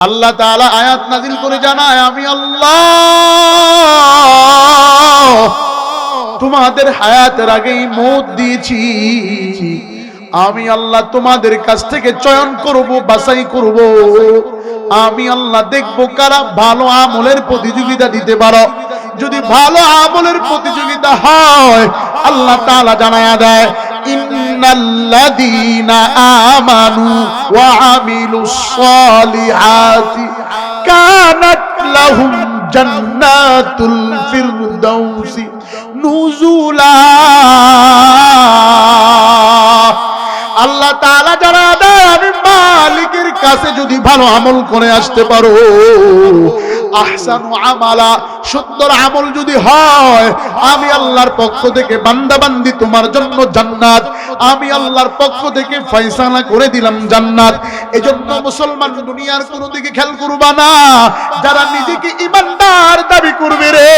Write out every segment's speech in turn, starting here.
আল্লাহ তাআলা আয়াত নাজিল করে জানায়, আমি আল্লাহ তোমাদের হায়াতের আগেই মত দিয়েছি। আমি আল্লাহ তোমাদের কাছ থেকে চয়ন করব, বাছাই করব। আমি আল্লাহ দেখব কারা ভালো আমলের প্রতিযোগিতা দিতে পারো। যদি ভালো আমলের প্রতিযোগিতা হয়, আল্লাহ তাআলা জানায়া দেয় আমানু ওয়া আমিলুস সালিহাতি কানাত লাহুম জান্নাতুল ফিরদাউসি নুজুলা। আল্লাহ তাআলা যারা কাছে যদি ভালো আমল করে আসতে পারো। আহসানু আমালা, সুন্দর আমল যদি হয়, আমি আল্লাহর পক্ষ থেকে বান্দাবান্দি তোমার জন্য জান্নাত, আমি আল্লাহর পক্ষ থেকে ফয়সালা করে দিলাম জান্নাত। এজন্য মুসলমান দুনিয়ার কোনো দিকে খেয়াল করবা না। যারা নিজেকে ইমানদার দাবি করবে রে,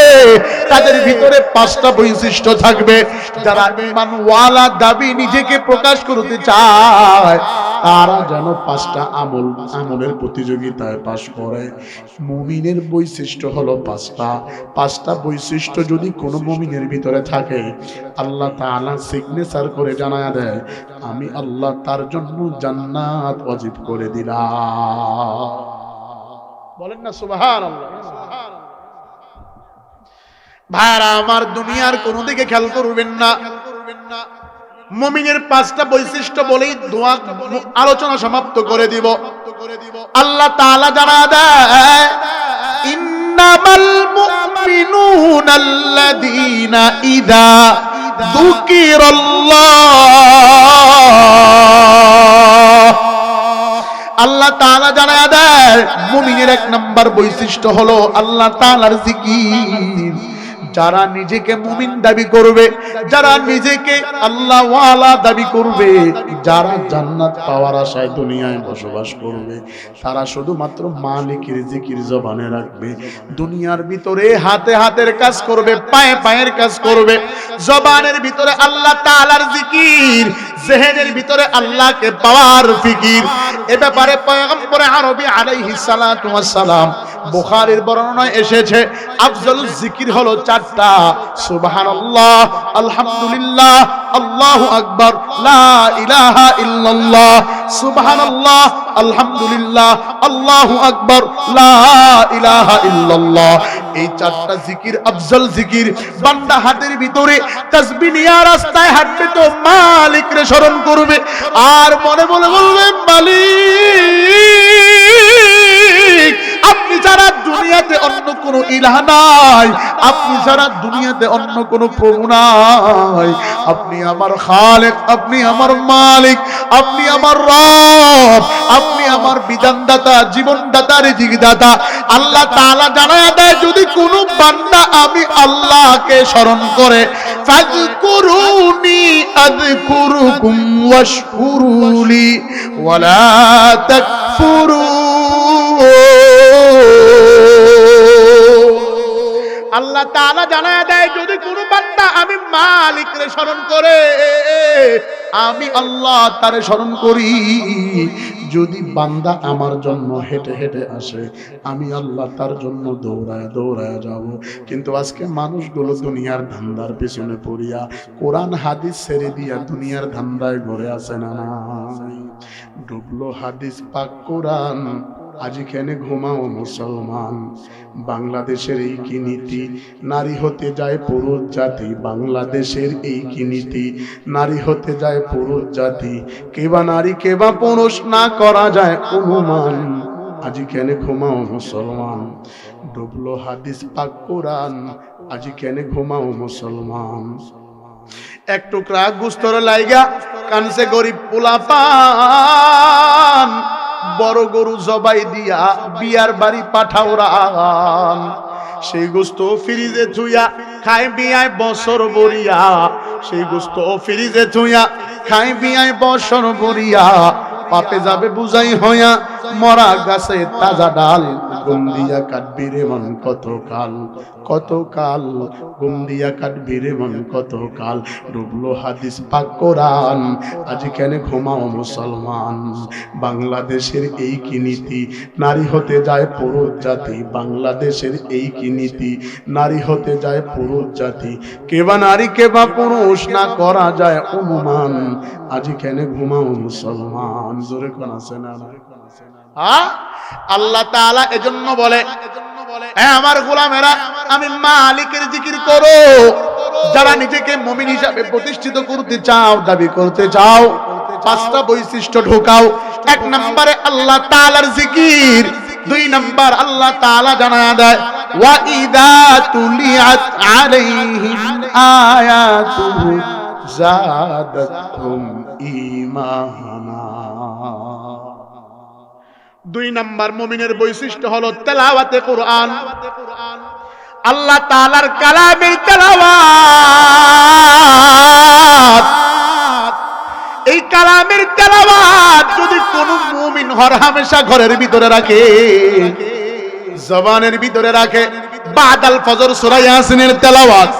তাদের ভিতরে পাঁচটা বৈশিষ্ট্য থাকবে। যারা ইমানওয়ালা দাবি নিজেকে প্রকাশ করতে চায় তারা যেন পাঁচটা আমল, আমলের প্রতিযোগিতায় পাশ করে। মুমিনের বৈশিষ্ট্য হলো পাঁচটা। পাঁচটা বৈশিষ্ট্য যদি কোনো মুমিনের ভিতরে থাকে, আল্লাহ তাআলা সিগনেচার করে জানায়া দেয়, আমি আল্লাহ তার জন্য জান্নাত অজিব করে দিলাম। বলেন না, সুবহানাল্লাহ। ভাইরা, আমার দুনিয়ার কোনো দিকে খেয়াল করবেন না। মমিনের পাঁচটা বৈশিষ্ট্য বলেই দোয়া, আলোচনা সমাপ্ত করে দিব। আল্লাহ তাআলা জানা দেয়, ইন্নামাল মুমিনুনা আল্লাযীনা ইযা আল্লাহ তাআলা জানায়া দেয়, মুমিনের এক নাম্বার বৈশিষ্ট্য হলো আল্লাহ তাআলার জিকির। যারা নিজেকে মুমিন দাবি করবে, যারা নিজেকে আল্লাহ দাবি করবে, যারা জান্নাত পাওয়ার আশায় দুনিয়ায় বসবাস করবে, তারা শুধুমাত্র মালিকের জিকির জবানে রাখবে। দুনিয়ার ভিতরে হাতে হাতের কাজ করবে, পায়ে পায়ের কাজ করবে। জবানের ভিতরে আল্লাহ তাআলার জিকির জেহেনের ভিতরে আল্লাহকে পাওয়ার ফিকির। এ ব্যাপারে পয়গম্বর আরবি আলাইহিস সালাম বর্ণনায় এসেছে আফজল জিকির হলো চারটা সুবহানাল্লাহ, আলহামদুলিল্লাহ, আল্লাহু আকবার ইলাহা ইল্লাল্লাহ। সুবহানাল্লাহ, আলহামদুলিল্লাহ, আল্লাহু আকবার ইলাহা ইল্লাল্লাহ। এই চারটা জিকির, আফজল জিকির, বান্দা হাতের ভিতরে তাসবিহ নিয়ে রাস্তায় হাঁটবে তো মালিক রে স্মরণ করবে। আর মনে মনে বলবে মালিক, আপনি যারা দুনিয়াতে অন্য কোনো ইলাহ নাই। আপনি যারা দুনিয়াতে অন্য কোনো প্রভু নাই। আপনি আমার খালেক, আপনি আমার মালিক, আপনি আমার রব, আপনি আমার বিধানদাতা, জীবনদাতা, রিজিকদাতা। আল্লাহ তাআলা জানায় দেয়, যদি কোনো বান্দা আমি আল্লাহকে স্মরণ করে, ফাযকুরুনি আযকুরুকুম ওয়াশকুরুলি ওয়ালা তাকফুরুন আল্লাহ তাআলা জানায় দেয়, যদি কোনো বান্দা আমি মালিকরে স্মরণ করে, আমি আল্লাহ তারে স্মরণ করি। যদি বান্দা আমার জন্য হেঁটে হেঁটে আসে, আমি আল্লাহ তার জন্য দৌড়ায় দৌড়ায় যাব। কিন্তু আজকে মানুষগুলো দুনিয়ার ধান্দার পিছনে পড়িয়া, কোরআন হাদিস ছেড়ে দিয়া দুনিয়ার ধান্দায় ঘরে আসে না ডুবলো হাদিস পাক কোরআন আজ এখানে ঘুমাও মুসলমান? বাংলাদেশের এই কি নীতি? নারী হতে যায় পুরুষ জাতি, বাংলাদেশের এই কি নীতি? নারী হতে যায় পুরুষ জাতি, কেবা নারী, কেবা পুরুষ, না করা যায় অনুমান। আজ কেন ঘুমাও মুসলমান? ডুবলো হাদিস, পাক কোরআন। আজ কেন ঘুমাও মুসলমান? এক টুকরা গুস্তর লাইগা কানসে গরিব পোলা পান বড় গরু জবাই দিয়া বিয়ার বাড়ি পাঠাও সেই গোস্ত ফ্রিজে থুইয়া খাই বিয়ায় বছর বরিয়া সেই গোস্ত ফ্রিজে থুইয়া খাই বিয়ায় বছর বরিয়া পাপে যাবে বুঝাই হইয়া মরা গাছে তাজা ডাল। গুম দিয়া কাটবি রে মন কত কাল কত কাল গুম দিয়া কাটবি রে মন কত কাল ডুবলো হাদিস পাক কোরআন, আজ কেন ঘুমাও মুসলমান? বাংলাদেশের এই কি নীতি? নারী হতে যায় পুরুষ জাতি, বাংলাদেশের এই কি নীতি? নারী হতে যায় পুরুষ জাতি কে বা নারী কে বা পুরুষ, না করা যায় অনুমান। আজ কেন ঘুমাও মুসলমান? জোরে কোন আছে না? আল্লাহ তাআলা এজন্য বলে এ আমার গোলামেরা, আমি মালিকের জিকির করো। যারা নিজেকে মুমিন হিসাবে প্রতিষ্ঠিত করতে চাও, দাবি করতে চাও, পাঁচটা বৈশিষ্ট্য ঢোকাও। এক নম্বরে আল্লাহ তাআলার জিকির, দুই নাম্বার আল্লাহ তাআলা জানা দেয় ইদা তুলিয়াত আলাইহিম আয়াতুহু জাদাতহুম ঈমানা দুই নাম্বার মুমিনের বৈশিষ্ট্য হলো তেলাওয়াতে কোরআন। আল্লাহ তাআলার কালামের তেলাওয়াত। এই কালামের তেলাওয়াত যদি কোন মুমিন হর হামেশা ঘরের ভিতরে রাখে, জবানের ভিতরে রাখে, বাদাল ফজর সূরা ইয়াসিনের তেলাওয়াত,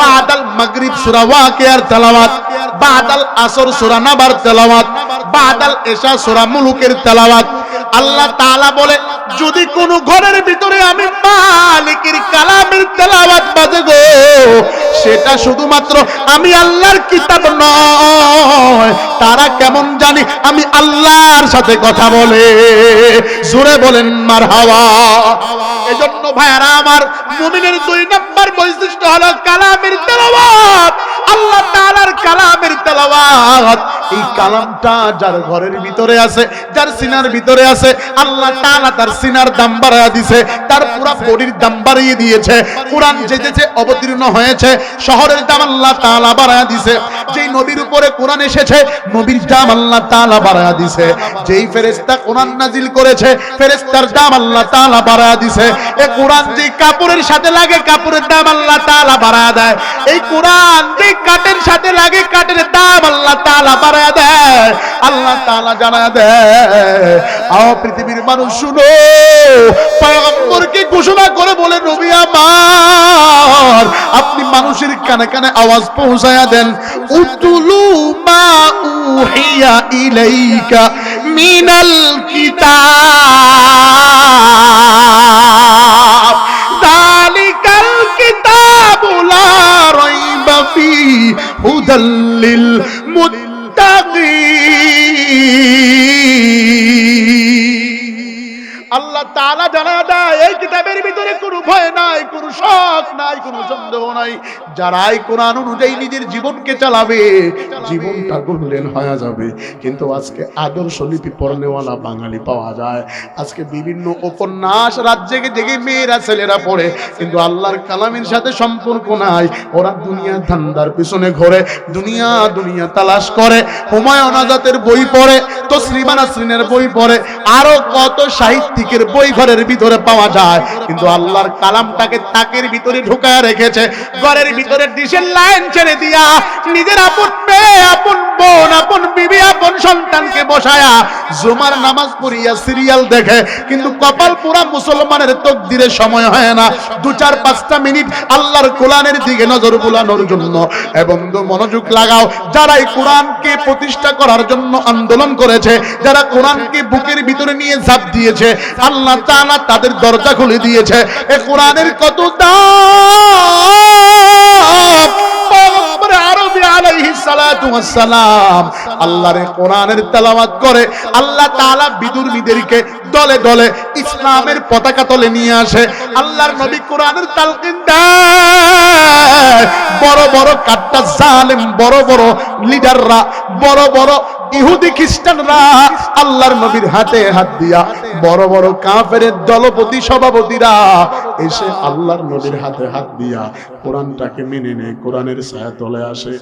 বাদাল মাগরিব সূরা ওয়াকিয়ার তেলাওয়াত, বাদাল আসর সূরা নাবার তেলাওয়াত, বাদাল এশা সূরা মুলুকের তেলাওয়াত আল্লাহ তাআলা বলে, যদি কোন ঘরের ভিতরে আমি মালিকের কালামের তেলাওয়াত বাজে গো, সেটা শুধুমাত্র আমি আল্লাহর কিতাব নয়, তারা কেমন জানি আমি আল্লাহর সাথে কথা বলে। জোরে বলেন মার হাওয়া এজন্য ভাইয়ারা, আমার মুমিনের দুই নম্বর বৈশিষ্ট্য হলো কালামের তেলাওয়াত। আল্লাহ তাআলার কালামের তেলাওয়াত। এই কালামটা যার ঘরের ভিতরে আছে, যার সিনার ভিতরে আছে, আল্লাহ তাআলা তার সিনার দাম বাড়ায় দিয়েছে তার পুরো বডির দাম বাড়িয়ে দিয়েছে। কোরআন যে অবতীর্ণ হয়েছে, শহরের দাম আল্লাহ তাআলা বাড়ায় দিয়েছে যেই নবীর উপরে কোরআন এসেছে, নবীর দাম আল্লাহ তাআলা বাড়ায় দিয়েছে যেই ফেরেশতা কোরআন নাজিল করেছে, ফেরেশতার দাম আল্লাহ তাআলা বাড়ায় দিয়েছে এই কোরআন যেই কাপড়ের সাথে লাগে, কাপড়ের দাম আল্লাহ তাআলা বাড়ায় দেয়। এই কোরআন যেই কাঠের সাথে লাগে, কাঠের দাম আল্লাহ তাআলা বাড়ায় দেয়। আল্লাহ তাআলা জানায় দেয় পৃথিবীর মানুষ, শুনো, পয়গম্বরকে ঘোষণা করে বলে, নবী আমার মানুষের কানে কানে আওয়াজ পৌঁছায়া দেন, উতুলু মা উহিয়া ইলাইকা মিনাল কিতাব। যালিকাল কিতাবু লা রাইবা ফি হুদাল্লিল মুত্তাকিন। আল্লাহ তালা জানা দেয়, এই কিতাবের ভিতরে কোনো ভয় নাই, কোনো শখ নাই, কোনো সন্দেহ নাই। যারাই কোরআন অনুযায়ী নিজের জীবনকে চালাবে, জীবনটা গোল্ডেন হয়ে যাবে। কিন্তু আজকে আদর্শ লিপি পড়নেওয়ালা বাঙালি পাওয়া যায়। আজকে বিভিন্ন উপন্যাস জেগে জেগে মেয়েরা, ছেলেরা পড়ে, কিন্তু আল্লাহর কালামের সাথে সম্পর্ক নাই। ওরা দুনিয়া ধান্দার পিছনে ঘোরে, দুনিয়া দুনিয়া তালাশ করে, হুমায়ুন আজাদের বই পড়ে তো শ্রীমানা শ্রীনের বই পড়ে, আরও কত সাহিত্যিকের বই ঘরের ভিতরে পাওয়া যায়। কিন্তু আল্লাহর কালামটাকে তাকের ভিতরে ঢুকায় রেখেছে, ঘরের ভিতরে ডিশের লাইন ছেড়ে দিয়া নিজের আপন মেয়ে আপন বোন, আপন বিবি, আপন সন্তানকে বসায়া জুমার নামাজ পড়িয়া সিরিয়াল দেখে। কিন্তু কপাল পুরা মুসলমানের তকদিরের সময় হয় না। দু চার পাঁচটা মিনিট আল্লাহর কোরআনের দিকে নজর বুলানোর জন্য। এবং মনোযোগ লাগাও। যারা এই কোরআনকে প্রতিষ্ঠা করার জন্য আন্দোলন করেছে, যারা কোরআনকে বুকের ভিতরে নিয়ে ঝাঁপ দিয়েছে, আল্লাহ তাআলা তাদের দরজা খুলে দিয়েছে। এ কোরআনের কত দাম? আল্লাহর কোরআনের তেলাওয়াত করে আল্লাহ তাআলা বিদুর্মীদেরকে দলে দলে ইসলামের পতাকা তলে নিয়ে আসে। আল্লাহর নবী কোরআনের তালকিন বড় বড় কাট্টা জালেম, বড় বড় লিডাররা, বড় বড় ইহুদি খ্রিস্টানরা আল্লাহর নবীর হাতে হাত দিয়া বড় বড় কাফের দলপতি সভাপতিরা এসে আল্লাহর নবীর হাতে হাত দিয়া কোরআনটাকে মেনে নেয় কোরআনের ছায়া তলে আসে।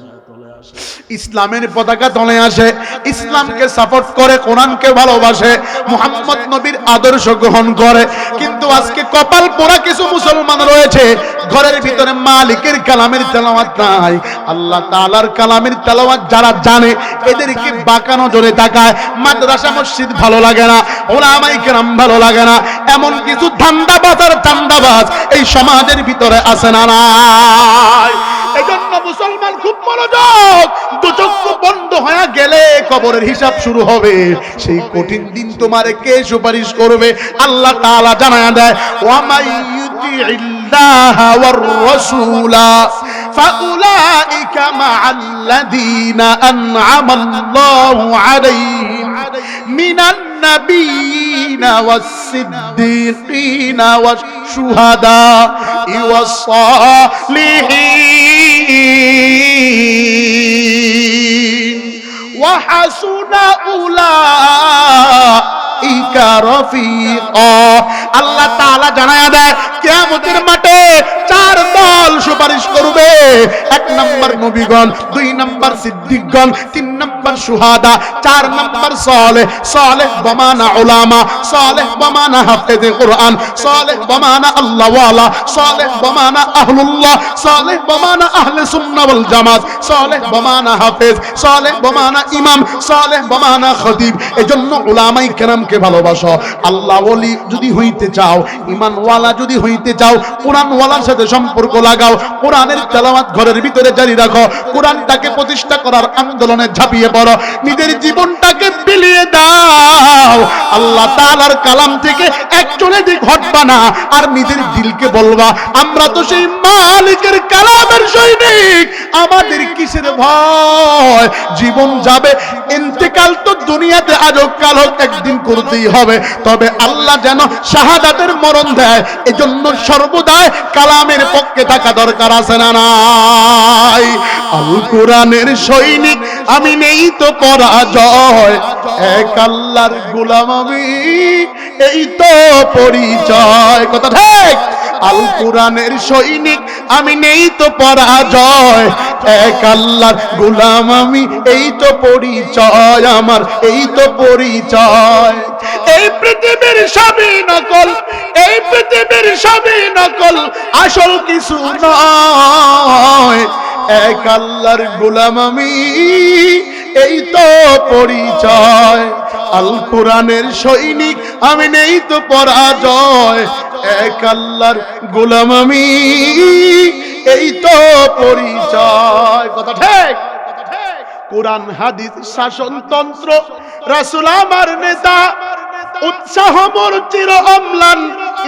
ইসলামের পতাকা তলে আসে, ইসলামকে সাপোর্ট করে, কোরআনকে ভালোবাসে, মুহাম্মদ নবীর আদর্শ গ্রহণ করে। কিন্তু আজকে কপাল পোড়া কিছু মুসলমান রয়েছে, ঘরের ভিতরে মালিকের কালামের তেলাওয়াত নাই। আল্লাহ তাআলার কালামের তেলাওয়াত যারা জানে, এদেরকে বাঁকা নজরে তাকায়। মাদ্রাসা, মসজিদ ভালো লাগে না ওলামাই কেরাম ভালো লাগে না, এমন কিছু ধান্দাবাজ আর চান্দাবাজ এই সমাজের ভিতরে আছে না নাই। মুসলমান খুব মনোযোগ দু চক্ষু বন্ধ হয়ে গেলে কবরের হিসাব শুরু হবে সেই কঠিন দিন তোমার কে সুপারিশ করবে আল্লাহ তাআলা জানায় দেয় ওয়ামাই ইউতিইল্লাহ ওয়ার রাসূলা فأولئك مع الذين أنعم الله عليهم من النبيين والصديقين والشهداء والصالحين وحسن أولئك رفيقا আল্লাহ তাআলা জানায়া দেয়, কিয়ামতের মাঠে চার দল সুপারিশ করবে। এক নম্বর নবীগণ, দুই নম্বর সিদ্দিকগণ, তিন নম্বর সুহাদা, চার নম্বর সালেহ। সালেহ বমানা উলামা, সালেহ বমানা হাফেজে কোরআন, সালেহ বমানা আল্লাহ ওয়ালা সালেহ বমানা আহলুল্লাহ, সালেহ বমানা আহলে সুন্নাহ ওয়াল জামাত, সালেহ বমানা হাফেজ, সালেহ বমানা ইমাম, সালেহ বমানা খতিব। এজন্য উলামাই কেরামকে ভালোবাসো। আল্লাহ ওলি যদি হইতে চাও ইমানওয়ালা যদি হইতে চাও কোরআনওয়ালার সাথে সম্পর্ক লাগাও, কোরআনের তেলাওয়াত ঘরের ভিতরে জারি রাখো, কোরআনটাকে প্রতিষ্ঠা করার আন্দোলনে ঝাঁপিয়ে পড়ো, নিজের জীবনটাকে বিলিয়ে দাও। আল্লাহ তাআলার কালাম থেকে একচলে দিক হটবা না আর নিজের দিলকে বলবা, আমরা তো সেই মালিকের কালামের সৈনিক, আমাদের কিসের ভয়? জীবন যাবে, ইন্তেকাল তো দুনিয়াতে, আজও কাল হোক, একদিন করতেই হবে। তবে আল্লাহ যেন শাহাদাতের মরণ দেয়, এজন্য সর্বদাই কালামের পক্ষে থাকা দরকার আছে না নাই? আল কোরআনের সৈনিক, আমি নেই তো পরাজয়। এক আল্লাহর গোলাম আমি, এই তো পরিচয়। কথা ঠিক? আল কোরআনের সৈনিক, আমি নেই তো পরাজয়। এক আল্লাহর গোলাম আমি, এই তো পরিচয় আমার, এই তো পরিচয়। এই পৃথিবীর সবই সবই নকল আসল কিছু নয়। এক আল্লাহর গোলাম আমি, এই তো পরিচয়। আল কোরআনের সৈনিক আমি নেই তো পরাজয়। এক আল্লাহর গোলাম আমি, এই তো পরিচয়। কথা ঠিক? কোরআন, হাদিস, শাসনতন্ত্র, রাসুল আমার নেতা, উৎসাহ মোর চির অম্লান,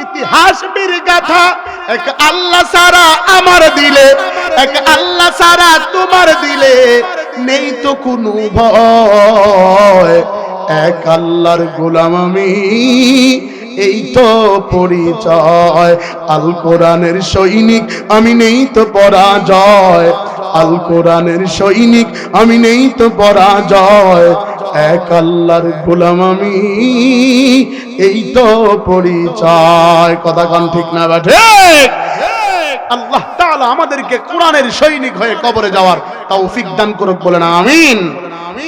ইতিহাস বীর গাথা এক আল্লাহ সারা আমার দিলে, এক আল্লাহ সারা তোমার দিলে নেই তো কোনো ভয়। এক আল্লাহর গোলাম আমি, এই তো পরিচয়। আল কোরআনের সৈনিক আমি, নেই তো পরাজয়। আল কোরআনের সৈনিক, আমি নেই তো পরাজয়। এক আল্লাহর গোলাম আমি, এই তো পরিচয়। কথা কান ঠিক না বা ঠিক? আল্লাহ তাআলা আমাদেরকে কোরআনের সৈনিক হয়ে কবরে যাওয়ার তৌফিক দান করুক বলেন, আমিন।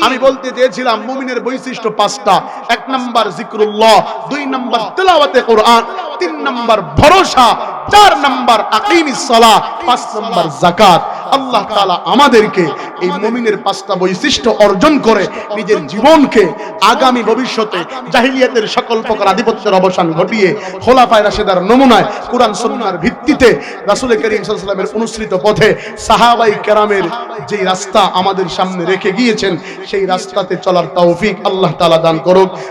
আমি বলতে চেয়েছিলাম, মুমিনের বৈশিষ্ট্য পাঁচটা। এক নাম্বার জিক্রুল্লাহ, দুই নাম্বার তেলাওয়াতে কোরআন, তিন নাম্বার ভরসা, চার নাম্বার আকিমিস সালাহ, পাঁচ নাম্বার যাকাত। আল্লাহ তাআলা আমাদেরকে এই মুমিনের পাঁচটা বৈশিষ্ট্য অর্জন করে নিজের জীবনকে আগামী ভবিষ্যতে জাহিলিয়াতের সকল প্রকার আধিপত্যের অবসান ঘটিয়ে খোলাফায় রাশেদার নমুনায় কোরআন সুন্নাহর ভিত্তিতে রাসূল করিম ওয়াসাল্লামের অনুসৃত পথে সাহাবাই কেরামের যেই রাস্তা আমাদের সামনে রেখে গিয়েছেন, সেই রাস্তাতে চলার তৌফিক আল্লাহ তালা দান করুক।